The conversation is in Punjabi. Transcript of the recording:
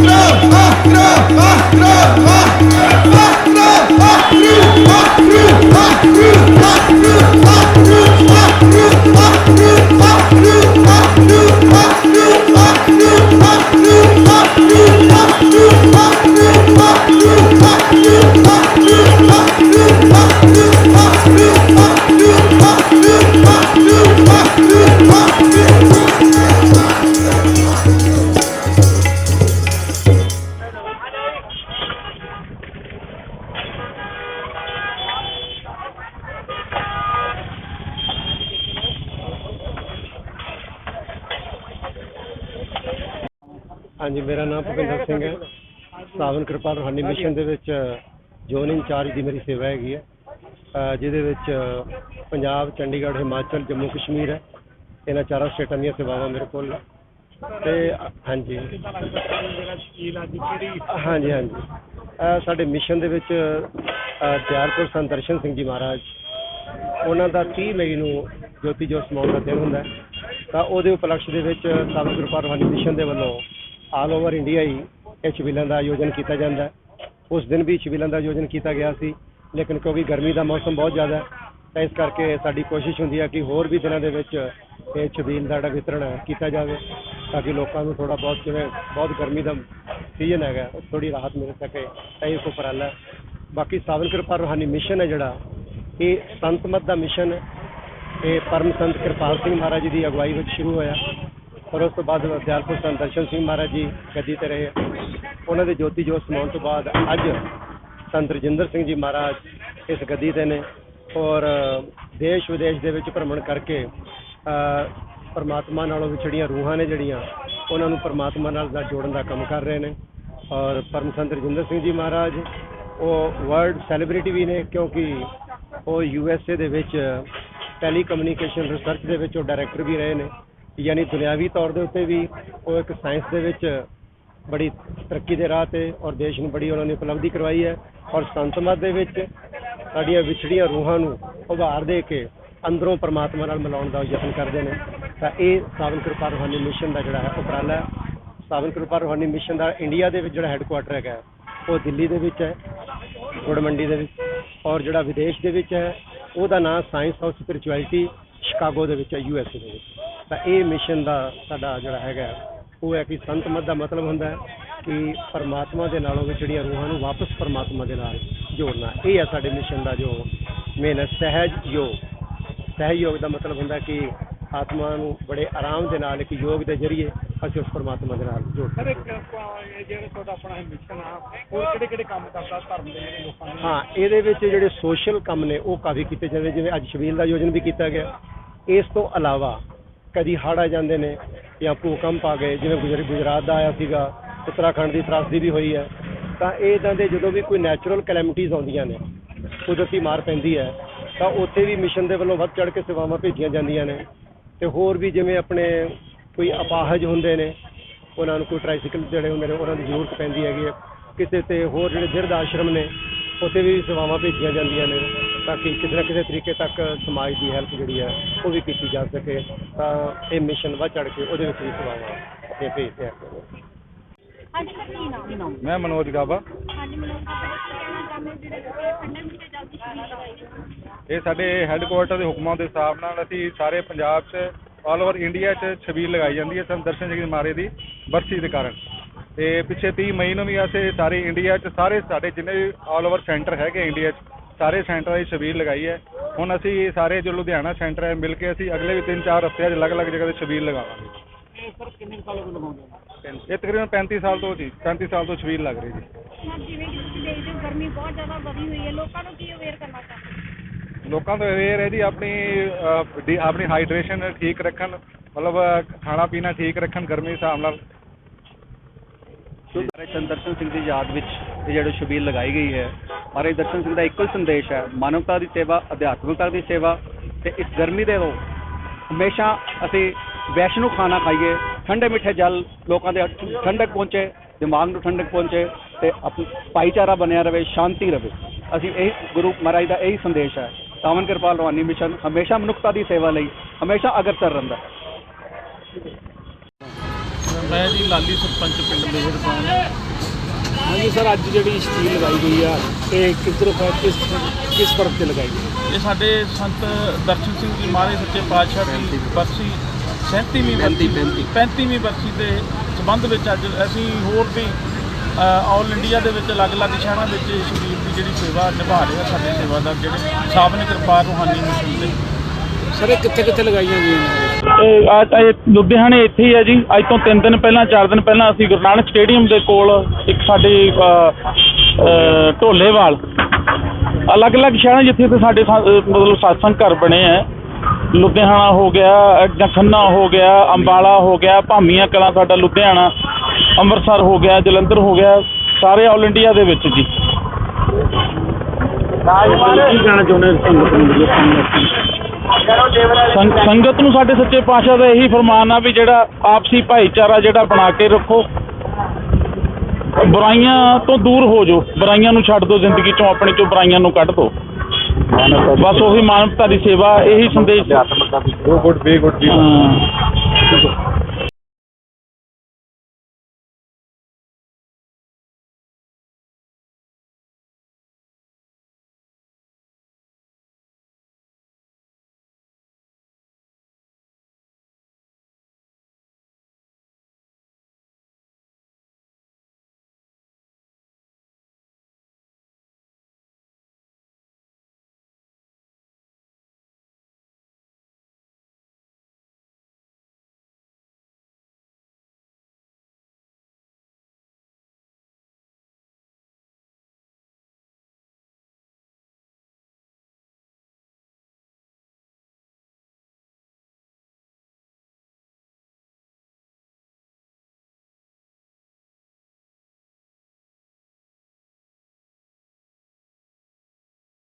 Macron, ah, Macron, ah. ਹਾਂਜੀ, ਮੇਰਾ ਨਾਮ ਭੁਪਿੰਦਰ ਸਿੰਘ ਹੈ। ਸਾਵਨ ਕਿਰਪਾ ਰੂਹਾਨੀ ਮਿਸ਼ਨ ਦੇ ਵਿੱਚ ਜ਼ੋਨ ਇੰਚਾਰਜ ਦੀ ਮੇਰੀ ਸੇਵਾ ਹੈਗੀ ਹੈ। ਅਹ ਜਿਹਦੇ ਵਿੱਚ ਪੰਜਾਬ, ਚੰਡੀਗੜ੍ਹ, ਹਿਮਾਚਲ, ਜੰਮੂ, ਕਸ਼ਮੀਰ ਹੈ। ਇਹਨਾਂ ਚਾਰਾਂ ਸਟੇਟਾਂ ਦੀਆਂ ਸੇਵਾਵਾਂ ਮੇਰੇ ਕੋਲ ਨੇ। ਤੇ ਅ- ਹਾਂਜੀ। ਹਾਂਜੀ ਹਾਂਜੀ। ਅਹ ਸਾਡੇ ਮਿਸ਼ਨ ਦੇ ਵਿੱਚ ਅਹ ਦਿਆਲਪੁਰ ਸੰਤ ਦਰਸ਼ਨ ਸਿੰਘ ਜੀ ਮਹਾਰਾਜ, ਉਹਨਾਂ ਦਾ 30 ਮਈ ਨੂੰ ਜੋਤੀ ਜੋਤ ਸਮਾਉਣ ਦਾ ਦਿਨ ਹੁੰਦਾ ਹੈ। ਤਾਂ ਉਹਦੇ ਉਪਲਕਸ਼ ਦੇ ਵਿੱਚ, ਸਾਵਨ ਕਿਰਪਾ ਰਵਾਨੀ ਮਿਸ਼ਨ ਦੇ ਵੱਲੋਂ ਆਲ ਓਵਰ ਇੰਡੀਆ ਹੀ ਇਹ ਛਬੀਲਾਂ ਦਾ ਆਯੋਜਨ ਕੀਤਾ ਜਾਂਦਾ ਹੈ। ਉਸ ਦਿਨ ਵੀ ਛਬੀਲਾਂ ਦਾ ਆਯੋਜਨ ਕੀਤਾ ਗਿਆ ਸੀ, ਲੇਕਿਨ ਕਿਉਂਕਿ ਗਰਮੀ ਦਾ ਮੌਸਮ ਬਹੁਤ ਜ਼ਿਆਦਾ ਹੈ, ਤਾਂ ਇਸ ਕਰਕੇ ਸਾਡੀ ਕੋਸ਼ਿਸ਼ ਹੁੰਦੀ ਹੈ ਕਿ ਹੋਰ ਵੀ ਦਿਨਾਂ ਦੇ ਵਿੱਚ ਇਹ ਛਬੀਲ ਦਾ ਜਿਹੜਾ ਵਿਤਰਣ ਕੀਤਾ ਜਾਵੇ, ਤਾਂ ਕਿ ਲੋਕਾਂ ਨੂੰ ਥੋੜਾ ਬਹੁਤ ਜਿਵੇਂ ਬਹੁਤ ਗਰਮੀ ਦਾ ਸੀਜ਼ਨ ਹੈਗਾ ਥੋੜੀ ਰਾਹਤ ਮਿਲ ਸਕੇ, ਤਾਂ ਇਹ ਉਪਰਾਲਾ ਬਾਕੀ ਸਾਵਨ ਕਿਰਪਾ ਰੂਹਾਨੀ ਮਿਸ਼ਨ ਹੈ ਜਿਹੜਾ, ਇਹ ਸੰਤ ਮਤ ਦਾ ਮਿਸ਼ਨ, ਇਹ ਪਰਮ ਸੰਤ ਕਿਰਪਾਲ ਸਿੰਘ ਮਹਾਰਾਜ ਜੀ ਦੀ ਅਗਵਾਈ ਵਿੱਚ ਸ਼ੁਰੂ ਹੋਇਆ। ਔਰ ਉਸ ਤੋਂ ਬਾਅਦ ਦਿਆਲਪੁਰ ਸੰਤ ਦਰਸ਼ਨ ਸਿੰਘ ਮਹਾਰਾਜ ਜੀ ਗੱਦੀ ਤੇ ਰਹੇ। ਉਹਨਾਂ ਦੇ ਜੋਤੀ ਜੋਤ ਸਮਾਉਣ ਤੋਂ ਬਾਅਦ ਅੱਜ ਸੰਤ ਰਜਿੰਦਰ ਸਿੰਘ ਜੀ ਮਹਾਰਾਜ ਇਸ ਗੱਦੀ ਤੇ ਨੇ ਔਰ ਦੇਸ਼ ਵਿਦੇਸ਼ ਦੇ ਵਿੱਚ ਭ੍ਰਮਣ ਕਰਕੇ ਪਰਮਾਤਮਾ ਨਾਲੋਂ ਵਿਛੜੀਆਂ ਰੂਹਾਂ ਨੇ ਜਿਹੜੀਆਂ, ਉਹਨਾਂ ਨੂੰ ਪਰਮਾਤਮਾ ਨਾਲ ਦਾ ਜੋੜਨ ਦਾ ਕੰਮ ਕਰ ਰਹੇ ਨੇ। ਔਰ ਪਰਮ ਸੰਤ ਰਜਿੰਦਰ ਸਿੰਘ ਜੀ ਮਹਾਰਾਜ, ਉਹ ਵਰਲਡ ਸੈਲੀਬ੍ਰਿਟੀ ਵੀ ਨੇ ਕਿਉਂਕਿ ਉਹ ਯੂ ਐਸ ਏ ਦੇ ਵਿੱਚ ਟੈਲੀਕਮਿਊਨੀਕੇਸ਼ਨ ਰਿਸਰਚ ਦੇ ਵਿੱਚ ਉਹ ਡਾਇਰੈਕਟਰ ਵੀ ਰਹੇ ਨੇ। ਯਾਨੀ ਦੁਨਿਆਵੀ ਤੌਰ ਦੇ ਉੱਤੇ ਵੀ ਉਹ ਇੱਕ ਸਾਇੰਸ ਦੇ ਵਿੱਚ ਬੜੀ ਤਰੱਕੀ ਦੇ ਰਾਹ ਤੇ ਔਰ ਦੇਸ਼ ਨੂੰ ਬੜੀ ਉਹਨਾਂ ਨੇ ਉਪਲਬਧੀ ਕਰਵਾਈ ਹੈ ਔਰ ਸੰਤ ਮਤ ਦੇ ਵਿੱਚ ਸਾਡੀਆਂ ਵਿਛੜੀਆਂ ਰੂਹਾਂ ਨੂੰ ਉਭਾਰ ਦੇ ਕੇ ਅੰਦਰੋਂ ਪਰਮਾਤਮਾ ਨਾਲ ਮਿਲਾਉਣ ਦਾ ਯਤਨ ਕਰਦੇ ਨੇ। ਤਾਂ ਇਹ ਸਾਵਨ ਕਿਰਪਾ ਰੂਹਾਨੀ ਮਿਸ਼ਨ ਦਾ ਜਿਹੜਾ ਹੈ ਉਪਰਾਲਾ ਹੈ। ਸਾਵਨ ਕਿਰਪਾ ਰੂਹਾਨੀ ਮਿਸ਼ਨ ਦਾ ਇੰਡੀਆ ਦੇ ਵਿੱਚ ਜਿਹੜਾ ਹੈੱਡਕੁਆਟਰ ਹੈਗਾ, ਉਹ ਦਿੱਲੀ ਦੇ ਵਿੱਚ ਹੈ ਗੁੜ ਮੰਡੀ ਦੇ ਵਿੱਚ ਔਰ ਜਿਹੜਾ ਵਿਦੇਸ਼ ਦੇ ਵਿੱਚ ਹੈ, ਉਹਦਾ ਨਾਮ ਸਾਇੰਸ ਆਫ ਸਪਿਰਚੁਅਲਿਟੀ ਸ਼ਿਕਾਗੋ ਦੇ ਵਿੱਚ ਹੈ, ਯੂ ਐਸ ਏ ਦੇ ਵਿੱਚ। ਤਾਂ ਇਹ ਮਿਸ਼ਨ ਦਾ ਸਾਡਾ ਜਿਹੜਾ ਹੈਗਾ ਉਹ ਹੈ ਕਿ ਸੰਤ ਮਤ ਦਾ ਮਤਲਬ ਹੁੰਦਾ ਹੈ ਕਿ ਪਰਮਾਤਮਾ ਦੇ ਨਾਲੋਂ ਵਿਛੜੀਆਂ ਰੂਹਾਂ ਨੂੰ ਵਾਪਸ ਪਰਮਾਤਮਾ ਦੇ ਨਾਲ ਜੋੜਨਾ। ਇਹ ਹੈ ਸਾਡੇ ਮਿਸ਼ਨ ਦਾ ਜੋ ਮੇਨ ਹੈ ਸਹਿਜ ਯੋਗ। ਸਹਿਜ ਯੋਗ ਦਾ ਮਤਲਬ ਹੁੰਦਾ ਕਿ ਆਤਮਾ ਨੂੰ ਬੜੇ ਆਰਾਮ ਦੇ ਨਾਲ ਇੱਕ ਯੋਗ ਦੇ ਜ਼ਰੀਏ ਅਸੀਂ ਉਸ ਪਰਮਾਤਮਾ ਦੇ ਨਾਲ ਜੋੜ ਆਪਾਂ ਇਹ ਜਿਹੜਾ ਤੁਹਾਡਾ ਆਪਣਾ ਮਿਸ਼ਨ ਆ ਉਹ ਕਿਹੜੇ ਕਿਹੜੇ ਕੰਮ ਕਰਦਾ ਧਰਮ ਦੇ ਜਿਹੜੇ ਲੋਕਾਂ ਨੂੰ? ਹਾਂ ਇਹਦੇ ਵਿੱਚ ਜਿਹੜੇ ਸੋਸ਼ਲ ਕੰਮ ਨੇ ਉਹ ਕਾਫੀ ਕੀਤੇ ਜਾਂਦੇ ਜਿਵੇਂ ਅੱਜ ਸ਼ਬੀਲ ਦਾ ਆਯੋਜਨ ਵੀ ਕੀਤਾ ਗਿਆ। ਇਸ ਤੋਂ ਇਲਾਵਾ ਕਦੀ ਹੜ੍ਹ ਆ ਜਾਂਦੇ ਨੇ ਜਾਂ ਭੂਕੰਪ ਆ ਗਏ, ਜਿਵੇਂ ਗੁਜਰ, ਗੁਜਰਾਤ ਦਾ ਆਇਆ ਸੀਗਾ, ਉੱਤਰਾਖੰਡ ਦੀ ਤਰਾਸਦੀ ਵੀ ਹੋਈ ਹੈ, ਤਾਂ ਇਹ ਇਦਾਂ ਦੇ ਜਦੋਂ ਵੀ ਕੋਈ ਨੈਚੁਰਲ ਕੈਲੈਮਿਟੀਜ਼ ਆਉਂਦੀਆਂ ਨੇ, ਕੁਦਰਤੀ ਮਾਰ ਪੈਂਦੀ ਹੈ, ਤਾਂ ਉੱਥੇ ਵੀ ਮਿਸ਼ਨ ਦੇ ਵੱਲੋਂ ਵੱਧ ਚੜ੍ਹ ਕੇ ਸੇਵਾਵਾਂ ਭੇਜੀਆਂ ਜਾਂਦੀਆਂ ਨੇ, ਤੇ ਹੋਰ ਵੀ ਜਿਵੇਂ ਆਪਣੇ ਕੋਈ ਅਪਾਹਜ ਹੁੰਦੇ ਨੇ, ਉਹਨਾਂ ਨੂੰ ਕੋਈ ਟ੍ਰਾਈਸਿਕਲ ਜਿਹੜੇ ਹੁੰਦੇ ਨੇ, ਉਹਨਾਂ ਦੀ ਜ਼ਰੂਰਤ ਪੈਂਦੀ ਹੈਗੀ ਹੈ, ਕਿਸੇ ਤੇ ਹੋਰ ਜਿਹੜੇ ਬਿਰਧ ਆਸ਼ਰਮ ਨੇ, ਉੱਥੇ ਵੀ ਸੇਵਾਵਾਂ ਭੇਜੀਆਂ ਜਾਂਦੀਆਂ ਨੇ। ਤਾਂ ਕਿ ਕਿਸੇ ਨਾ ਕਿਸੇ ਤਰੀਕੇ ਤੱਕ ਸਮਾਜ ਦੀ ਹੈਲਪ ਜਿਹੜੀ ਹੈ ਉਹ ਵੀ ਕੀਤੀ ਜਾ ਸਕੇ। ਤਾਂ ਇਹ ਮਿਸ਼ਨ ਵੱਧ ਚੜ੍ਹ ਕੇ ਉਹਦੇ ਵਿੱਚ ਵੀ ਸੇਵਾਵਾਂ ਆਪਣੇ ਭੇਜਦੇ ਹੈਗੇ ਨੇ ਹਾਂਜੀ ਸਰ ਕੀ ਨਾਮ? ਮੈਂ ਮਨੋਜ ਗਾਬਾ। ਹਾਂਜੀ ਮੈਨੂੰ ਪਤਾ ਕੀ ਕਹਿਣਾ ਚਾਹੁੰਦੇ ਜਿਹੜੇ ਕਿ ਠੰਡੇ ਵਿੱਚ ਜਲਦੀ ਸ਼ੁਰੂ ਲਗਾਈ ਇਹ ਸਾਡੇ ਹੈੱਡਕੁਆਰਟਰ ਦੇ ਹੁਕਮਾਂ ਦੇ ਹਿਸਾਬ ਨਾਲ ਅਸੀਂ ਸਾਰੇ ਪੰਜਾਬ 'ਚ ਆਲ ਓਵਰ ਇੰਡੀਆ 'ਚ ਛਬੀਲ ਲਗਾਈ ਜਾਂਦੀ ਹੈ ਸੰਤ ਦਰਸ਼ਨ ਜੀ ਮਾਰੇ ਦੀ ਬਰਸੀ ਦੇ ਕਾਰਨ। ਤੇ ਪਿੱਛੇ 30 ਮਈ ਨੂੰ ਵੀ ਅਸੀਂ ਸਾਰੇ ਇੰਡੀਆ 'ਚ ਸਾਰੇ ਸਾਡੇ ਜਿੰਨੇ ਵੀ ਆਲ ਓਵਰ ਸੈਂਟਰ ਹੈਗੇ ਇੰਡੀਆ 'ਚ ਸਾਰੇ ਸੈਂਟਰਾਂ ਦੀ ਛਬੀਲ ਲਗਾਈ ਹੈ। ਹੁਣ ਅਸੀਂ ਸਾਰੇ ਜੋ ਲੁਧਿਆਣਾ ਸੈਂਟਰ ਹੈ ਮਿਲ ਕੇ ਅਸੀਂ ਅਗਲੇ ਵੀ 3-4 ਹਫ਼ਤਿਆਂ 'ਚ ਅਲੱਗ-ਅਲੱਗ ਜਗ੍ਹਾ ਤੇ ਛਬੀਲ ਲਗਾਵਾਂਗੇ। ਇਹ ਸਰ ਕਿੰਨੇ ਸਾਲਾਂ ਤੋਂ ਲਗਾਉਂਦੇ ਇਹ ਤਕਰੀਬਨ 35 ਸਾਲ ਤੋਂ ਜੀ 35 ਸਾਲ ਤੋਂ ਛਬੀਲ ਲੱਗ ਰਹੀ ਜੀ। ਹਾਂ ਜਿਵੇਂ ਕਿ ਤੁਸੀਂ ਦੇਖਦੇ ਹੋ ਗਰਮੀ ਬਹੁਤ ਜ਼ਿਆਦਾ ਵਧੀ ਹੋਈ ਹੈ। ਲੋਕਾਂ ਨੂੰ ਕੀ ਅਵੇਅਰ ਕਰਨਾ ਚਾਹੁੰਦੇ ਲੋਕਾਂ ਤੋਂ ਅਵੇਅਰ ਹੈ ਜੀ ਆਪਣੀ ਅਹ, ਡੀ- ਆਪਣੀ ਹਾਈਡਰੇਸ਼ਨ ਠੀਕ ਰੱਖਣ ਮਤਲਬ ਅਹ, ਖਾਣਾ ਪੀਣਾ ਠੀਕ ਰੱਖਣ ਗਰਮੀ ਦੇ ਹਿਸਾਬ ਨਾਲ। ਮਹਾਰਾਜ ਚੰਦ ਦਰਸ਼ਨ ਸਿੰਘ ਦੀ ਯਾਦ ਵਿੱਚ ਇਹ ਜਿਹੜੀ ਛਬੀਲ ਲਗਾਈ ਗਈ ਹੈ ਮਹਾਰਾਜ ਦਰਸ਼ਨ ਸਿੰਘ ਦਾ ਇੱਕੋ ਸੰਦੇਸ਼ ਹੈ, ਮਾਨਵਤਾ ਦੀ ਸੇਵਾ, ਅਧਿਆਤਮਿਕਤਾ ਦੀ ਸੇਵਾ ਤੇ ਇਸ ਗਰਮੀ ਦੇ ਰੋ ਹਮੇਸ਼ਾ ਅਸੀਂ ਵੈਸ਼ਨੂ ਖਾਣਾ ਖਾਈਏ, ਠੰਡੇ ਮਿੱਠੇ ਜਲ ਲੋਕਾਂ ਦੇ ਠੰਡਕ ਪਹੁੰਚੇ, ਦਿਮਾਗ ਨੂੰ ਠੰਡਕ ਪਹੁੰਚੇ ਤੇ ਆਪਣਾ ਭਾਈਚਾਰਾ ਬਣਿਆ ਰਵੇ, ਸ਼ਾਂਤੀ ਰਵੇ। ਅਸੀਂ ਇਹ ਗੁਰੂ ਮਹਾਰਾਜ ਦਾ ਇਹੀ ਸੰਦੇਸ਼ ਹੈ। ਸਾਵਨ ਕਿਰਪਾਲ ਰਵਾਨੀ ਮਿਸ਼ਨ ਹਮੇਸ਼ਾ ਮਨੁੱਖਤਾ ਦੀ ਸੇਵਾ ਲਈ, ਹਮੇਸ਼ਾ ਅਗਰਤਰ ਰਹਿੰਦਾ ਮੈਂ ਜੀ ਲਾਲੀ ਸਰਪੰਚ ਪਿੰਡ ਮੇਹਰਬਾਨ ਹਾਂਜੀ ਸਰ ਅੱਜ ਜਿਹੜੀ ਛਬੀਲ ਲਗਾਈ ਗਈ ਆ ਇਹ ਤਰ੍ਹਾਂ ਕਿਸ ਕਿਸ ਪਰਬ ਤੇ ਲਗਾਈ ਗਈ? ਇਹ ਸਾਡੇ ਸੰਤ ਦਰਸ਼ਨ ਸਿੰਘ ਜੀ ਮਹਾਰਾਜ ਸੱਚੇ ਪਾਤਸ਼ਾਹ ਦੀ ਬਰਸੀ। 37ਵੀਂ ਬਰਸੀ 35ਵੀਂ ਬਰਸੀ ਦੇ ਸੰਬੰਧ ਵਿੱਚ ਅੱਜ ਅਸੀਂ ਹੋਰ ਵੀ ਆਲ ਇੰਡੀਆ ਦੇ ਵਿੱਚ ਅਲੱਗ-ਅਲੱਗ ਸ਼ਹਿਰਾਂ ਵਿੱਚ ਇਹ ਸ਼ਬੀਲ ਦੀ ਜਿਹੜੀ ਸੇਵਾ ਨਿਭਾ ਰਹੇ ਆ ਸਾਡੇ ਸੇਵਾਦਾਰ ਜਿਹੜੇ ਸਾਬਨ ਕਿਰਪਾਲ ਰੂਹਾਨੀ ਮਿਸ਼ਨ ਦੇ ਸਰ ਇਹ ਕਿੱਥੇ ਕਿੱਥੇ ਲਗਾਈਆਂ ਗਈਆਂ ਨੇ? ਅੱਜ ਇਹ ਲੁਧਿਆਣੇ ਇੱਥੇ ਹੀ ਹੈ ਜੀ। ਅੱਜ ਤੋਂ 3 ਦਿਨ ਪਹਿਲਾਂ 4 ਦਿਨ ਪਹਿਲਾਂ ਅਸੀਂ ਗੁਰੂ ਨਾਨਕ ਸਟੇਡੀਅਮ ਦੇ ਕੋਲ ਇੱਕ ਸਾਡੇ ਢੋਲੇਵਾਲ ਅਲੱਗ-ਅਲੱਗ ਸ਼ਹਿਰਾਂ ਜਿੱਥੇ ਤੇ ਸਾਡੇ ਮਤਲਬ satsang ਘਰ ਬਣੇ ਹੈ। ਲੁਧਿਆਣਾ ਹੋ ਗਿਆ ਅ, ਖੰਨਾ ਹੋ ਗਿਆ ਅੰਬਾਲਾ ਹੋ ਗਿਆ ਭਾਮੀਆਂ ਕਲਾਂ ਸਾਡਾ ਲੁਧਿਆਣਾ ਅੰਮ੍ਰਿਤਸਰ ਹੋ ਗਿਆ ਜਲੰਧਰ ਹੋ ਗਿਆ ਸਾਰੇ ਆਲ ਇੰਡੀਆ ਦੇ ਵਿੱਚ ਜੀ। ਕੀ ਕਹਿਣਾ ਚਾਹੁੰਦੇ ਹੋ ਸੰਗਤ ਨੂੰ ਜਿਹੜੇ ਸੰਗਤ ਸੰਗ- ਸੰਗਤ ਨੂੰ ਸਾਡੇ ਸੱਚੇ ਪਾਤਸ਼ਾਹ ਦਾ ਇਹੀ ਫਰਮਾਨ ਆ ਵੀ ਜਿਹੜਾ ਆਪਸੀ ਭਾਈਚਾਰਾ ਜਿਹੜਾ ਬਣਾ ਕੇ ਰੱਖੋ। ਬੁਰਾਈਆਂ ਤੋਂ ਦੂਰ ਹੋ ਜਾਓ। ਬੁਰਾਈਆਂ ਨੂੰ ਛੱਡ ਦਿਓ ਜ਼ਿੰਦਗੀ ਚੋਂ ਆਪਣੇ ਚੋਂ ਬੁਰਾਈਆਂ ਨੂੰ ਕੱਢ ਦਿਓ। ਬਸ ਉਹੀ ਮਾਨਵਤਾ ਦੀ ਸੇਵਾ ਇਹੀ ਸੰਦੇਸ਼। ਗੁੱਡ ਬੀ ਗੁੱਡ ਹਾਂ।